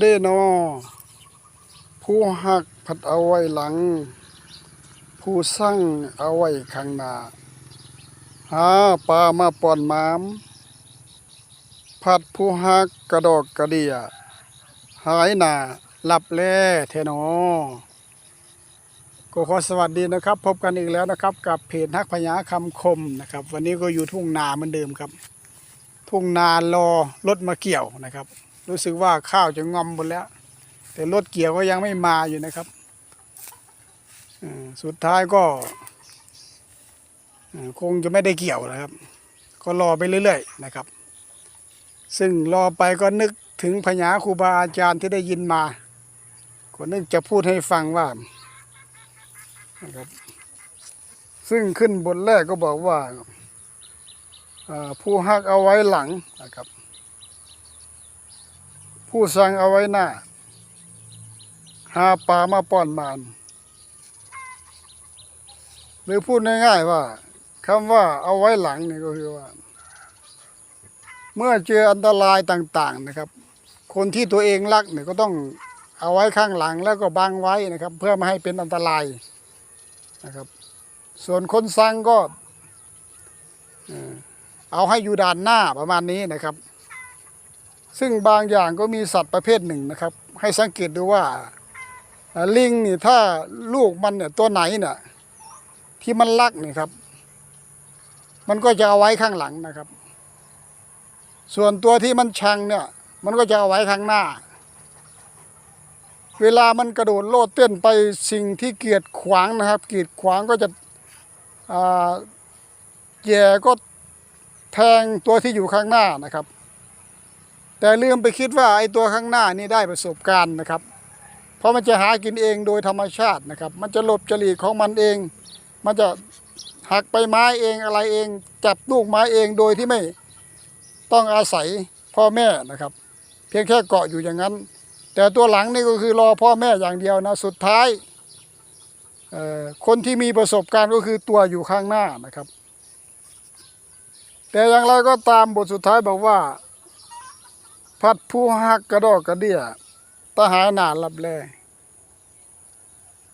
เดนอ ผู้หักผัดเอาไว้หลัง ผู้สั่งเอาไว้ข้างหน้าหาปลามาป่อนมามผัดผู้หักกระดอกกระเดียหายหน้าหลับแล่เทนอก็ขอสวัสดีนะครับ พบกันอีกแล้วนะครับ กับเพจฮักพญาคำคมนะครับ วันนี้ก็อยู่ทุ่งนาเหมือนเดิมครับ ทุ่งนารอรถมาเกี่ยวนะครับ รู้สึกว่าข้าวจะงอมหมดแล้ว แต่รถเกี่ยวก็ยังไม่มาอยู่นะครับสุดท้ายก็คงจะไม่ได้เกี่ยวนะครับ ก็รอไปเรื่อยๆนะครับ ซึ่งรอไปก็นึกถึงพญาครูบาอาจารย์ที่ได้ยินมาก็นึกจะพูดให้ฟังว่านะครับซึ่งขึ้นบทแรกก็บอกว่าอ่าผู้หักเอาไว้หลังนะครับ ผู้สั่งเอาไว้หน้า หาปลามาป้อนมานหรือพูดง่ายๆว่าคำว่าเอาไว้หลังนี่ก็คือว่า เมื่อเจออันตรายต่าง ๆนะครับ คนที่ตัวเองรักเนี่ยก็ต้องเอาไว้ข้างหลังแล้วก็บังไว้นะครับ เพื่อไม่ให้เป็นอันตรายนะครับ ส่วนคนสั่งก็เอาให้อยู่ด้านหน้าประมาณนี้นะครับ ซึ่งบางอย่างก็มีสัตว์ประเภทหนึ่งนะครับ ให้สังเกตดูว่าลิงนี่ถ้าลูกมันเนี่ยตัวไหนเนี่ยที่มันรักนี่ครับ มันก็จะเอาไว้ข้างหลังนะครับ ส่วนตัวที่มันชังเนี่ย มันก็จะเอาไว้ข้างหน้า เวลามันกระโดดโลดเต้นไปสิ่งที่เกียดขวางนะครับ เกียดขวางก็จะแย่ก็แทงตัวที่อยู่ข้างหน้านะครับ แต่ลืมไปคิดว่าไอ้ตัวข้างหน้านี่ได้ประสบการณ์นะครับ เพราะมันจะหากินเองโดยธรรมชาตินะครับ มันจะหลบจรีของมันเอง มันจะหักไปไม้เองอะไรเอง จับลูกไม้เองโดยที่ไม่ต้องอาศัยพ่อแม่นะครับ เพียงแค่เกาะอยู่อย่างนั้น แต่ตัวหลังนี่ก็คือรอพ่อแม่อย่างเดียวนะสุดท้ายคนที่มีประสบการณ์ก็คือตัวอยู่ข้างหน้านะครับ แต่อย่างไรก็ตามบทสุดท้ายบอกว่า พัดผู้หักกระดอกกระเดียตาหายหนาลับแล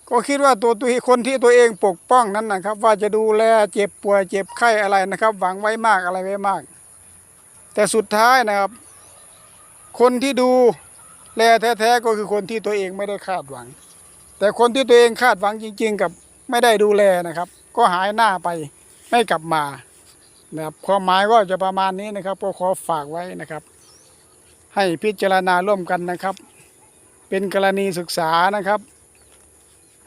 ก็คิดว่าตัวตัวคนที่ตัวเองปกป้องนั้นนะครับ ว่าจะดูแลเจ็บป่วยเจ็บไข้อะไรนะครับ หวังไว้มากอะไรไว้มาก แต่สุดท้ายนะครับ คนที่ดูแลแท้ๆก็คือคนที่ตัวเองไม่ได้คาดหวัง แต่คนที่ตัวเองคาดหวังจริง ๆ กับไม่ได้ดูแลนะครับ ก็หายหน้าไปไม่กลับมานะครับความหมายก็จะประมาณนี้นะครับก็ขอฝากไว้นะครับ ให้พิจารณาร่วมกันนะครับ เป็นกรณีศึกษานะครับ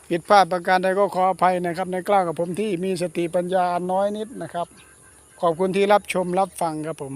ผิดพลาดประการใดก็ขออภัยนะครับ ในกล้ากับผมที่มีสติปัญญาน้อยนิดนะครับ ขอบคุณที่รับชมรับฟังครับผม